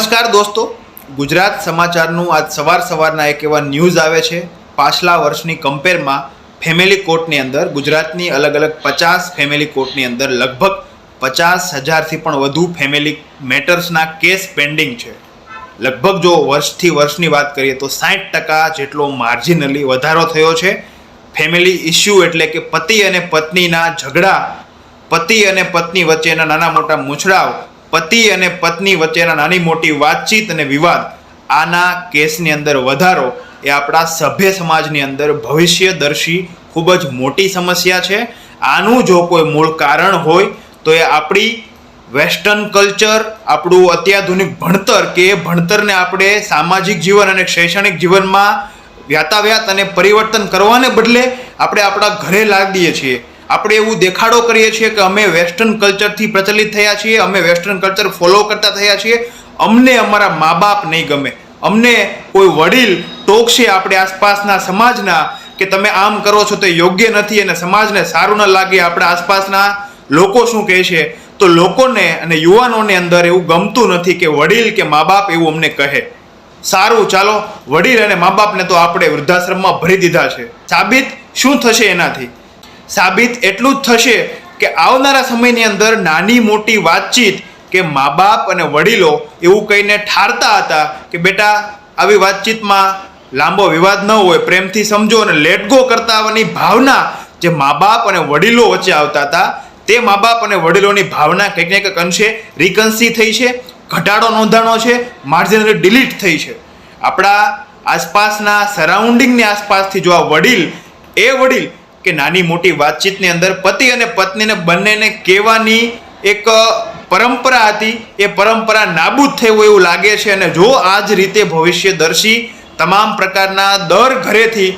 નમસ્કાર દોસ્તો. ગુજરાત સમાચારનું આજ સવાર સવારના એક એવા ન્યૂઝ આવે છે. પાછલા વર્ષની કમ્પેરમાં ફેમિલી કોર્ટની અંદર, ગુજરાતની અલગ અલગ પચાસ ફેમિલી કોર્ટની અંદર લગભગ પચાસ હજારથી પણ વધુ ફેમિલી મેટર્સના કેસ પેન્ડિંગ છે. લગભગ જો વર્ષથી વર્ષની વાત કરીએ તો સાઠ ટકા જેટલો માર્જિનલી વધારો થયો છે. ફેમિલી ઇસ્યુ એટલે કે પતિ અને પત્નીના ઝઘડા, પતિ અને પત્ની વચ્ચેના નાના મોટા મૂંછડાઓ પતિ અને પત્ની વચ્ચેના નાની મોટી વાતચીત અને વિવાદ આના કેસની અંદર વધારો એ આપણા સભ્ય સમાજની અંદર ભવિષ્યદર્શી ખૂબ જ મોટી સમસ્યા છે. આનું જો કોઈ મૂળ કારણ હોય તો એ આપણી વેસ્ટર્ન કલ્ચર, આપણું અત્યાધુનિક ભણતર કે એ ભણતરને આપણે સામાજિક જીવન અને શૈક્ષણિક જીવનમાં વ્યાતાવ્યાત અને પરિવર્તન કરવાને બદલે આપણે આપણા ઘરે લાગીએ છીએ. આપણે એવું દેખાડો કરીએ છીએ કે અમે વેસ્ટર્ન કલ્ચરથી પ્રચલિત થયા છીએ, અમે વેસ્ટર્ન કલ્ચર ફોલો કરતા થયા છીએ. અમને અમારા મા બાપ નહીં ગમે. અમને કોઈ વડીલ ટોકશે આપણે આસપાસના સમાજના કે તમે આમ કરો છો તે યોગ્ય નથી અને સમાજને સારું ન લાગે આપણા આસપાસના લોકો શું કહે છે? તો લોકોને અને યુવાનોની અંદર એવું ગમતું નથી કે વડીલ કે મા બાપ એવું અમને કહે. સારું, ચાલો. વડીલ અને મા બાપને તો આપણે વૃદ્ધાશ્રમમાં ભરી દીધા છે. સાબિત શું થશે એનાથી? સાબિત એટલું જ થશે કે આવનારા સમયની અંદર નાની મોટી વાતચીત કે મા બાપ અને વડીલો એવું કહીને ઠારતા હતા કે બેટા, આવી વાતચીતમાં લાંબો વિવાદ ન હોય, પ્રેમથી સમજો અને લેટ ગો કરતા આવવાની ભાવના જે મા બાપ અને વડીલો વચ્ચે આવતા હતા, તે મા બાપ અને વડીલોની ભાવના કંઈક ને કંઈક અંશે રિકન્સી થઈ છે, ઘટાડો નોંધાણો છે માર્જિનરી ડિલીટ થઈ છે. આપણા આસપાસના સરાઉન્ડિંગની આસપાસથી જો આ વડીલ, એ વડીલ કે નાની મોટી વાતચીતની અંદર પતિ અને પત્નીને બંનેને કહેવાની એક પરંપરા હતી. એ પરંપરા નાબૂદ થઈ હોય એવું લાગે છે અને જો આ જ રીતે ભવિષ્યદર્શી તમામ પ્રકારના દર ઘરેથી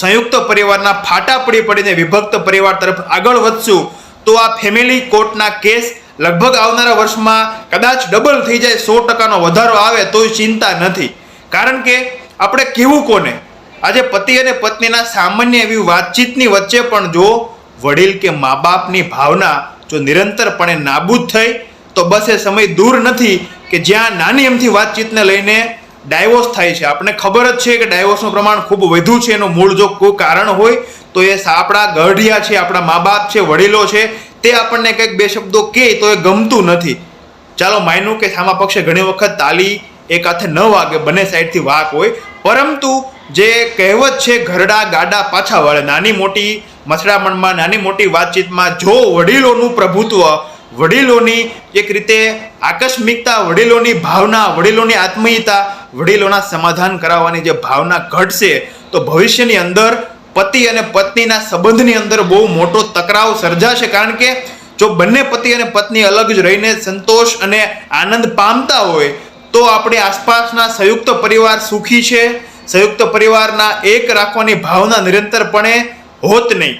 સંયુક્ત પરિવારના ફાટા પડી પડીને વિભક્ત પરિવાર તરફ આગળ વધશું, તો આ ફેમિલી કોર્ટના કેસ લગભગ આવનારા વર્ષમાં કદાચ ડબલ થઈ જાય, સો ટકાનો વધારો આવે તોય ચિંતા નથી. કારણ કે આપણે કેવું કોને? આજે પતિ અને પત્નીના સામાન્ય એવી વાતચીતની વચ્ચે પણ જો વડીલ કે મા બાપની ભાવના જો નિરંતરપણે નાબૂદ થઈ, તો બસ એ સમય દૂર નથી કે જ્યાં નાની એમથી વાતચીતને લઈને ડાયવોર્સ થાય છે. આપણને ખબર જ છે કે ડાયવોર્સનું પ્રમાણ ખૂબ વધુ છે. એનું મૂળ જો કોઈ કારણ હોય, તો એ આપણા ગઢિયા છે, આપણા મા બાપ છે, વડીલો છે, તે આપણને કંઈક બે શબ્દો કહે, તો એ ગમતું નથી. ચાલો માન્યું કે સામા પક્ષે ઘણી વખત તાલી એક હાથે ન વાગે, બંને સાઈડથી વાક હોય. પરંતુ જે કહેવત છે, ઘરડા ગાડા પાછા વળે. નાની મોટી મસડામણમાં, નાની મોટી વાતચીતમાં જો વડીલોનું પ્રભુત્વ, વડીલોની એક રીતે આકસ્મિકતા, વડીલોની ભાવના, વડીલોની આત્મીયતા, વડીલોના સમાધાન કરાવવાની જે ભાવના ઘટશે, તો ભવિષ્યની અંદર પતિ અને પત્નીના સંબંધની અંદર બહુ મોટો તકરાવ સર્જાશે. કારણ કે જો બંને પતિ અને પત્ની અલગ જ રહીને સંતોષ અને આનંદ પામતા હોય, તો આપણી આસપાસના સંયુક્ત પરિવાર સુખી છે સંયુક્ત પરિવારના એક રાખવાની ભાવના નિરંતરપણે હોત નહીં.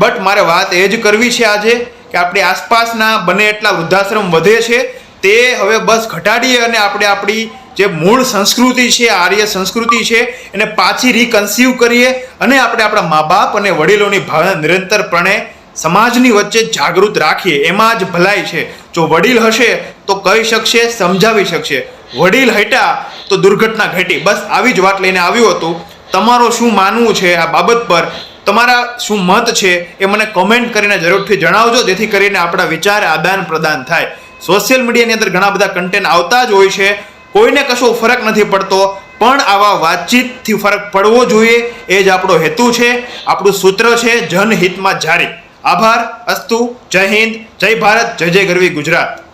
બટ મારે વાત એ જ કરવી છે આજે કે આપણી આસપાસના બને એટલા વૃદ્ધાશ્રમ વધે છે, તે હવે બસ ઘટાડીએ અને આપણે આપણી જે મૂળ સંસ્કૃતિ છે, આર્ય સંસ્કૃતિ છે, એને પાછી રિકન્સીવ કરીએ અને આપણે આપણા મા બાપ અને વડીલોની ભાવના નિરંતરપણે સમાજની વચ્ચે જાગૃત રાખીએ. એમાં જ ભલાઈ છે. જો વડીલ હશે તો કહી શકશે, સમજાવી શકશે. વડીલ હટ્યા તો દુર્ઘટના ઘટી. બસ આવી જ વાત લઈને આવ્યું હતું. તમારો શું માનવું છે આ બાબત પર? તમારા શું મત છે એ મને કમેન્ટ કરીને જરૂરથી જણાવજો, જેથી કરીને આપણા વિચાર આદાન પ્રદાન થાય. સોશિયલ મીડિયાની અંદર ઘણા બધા કન્ટેન્ટ આવતા જ હોય છે. કોઈને કશો ફરક નથી પડતો, પણ આવા વાતચીતથી ફરક પડવો જોઈએ એ જ આપણો હેતુ છે, આપણું સૂત્ર છે જનહિતમાં જારી. આભાર, અસ્તુ, જય હિન્દ, જય ભારત, જય જય ગરવી ગુજરાત.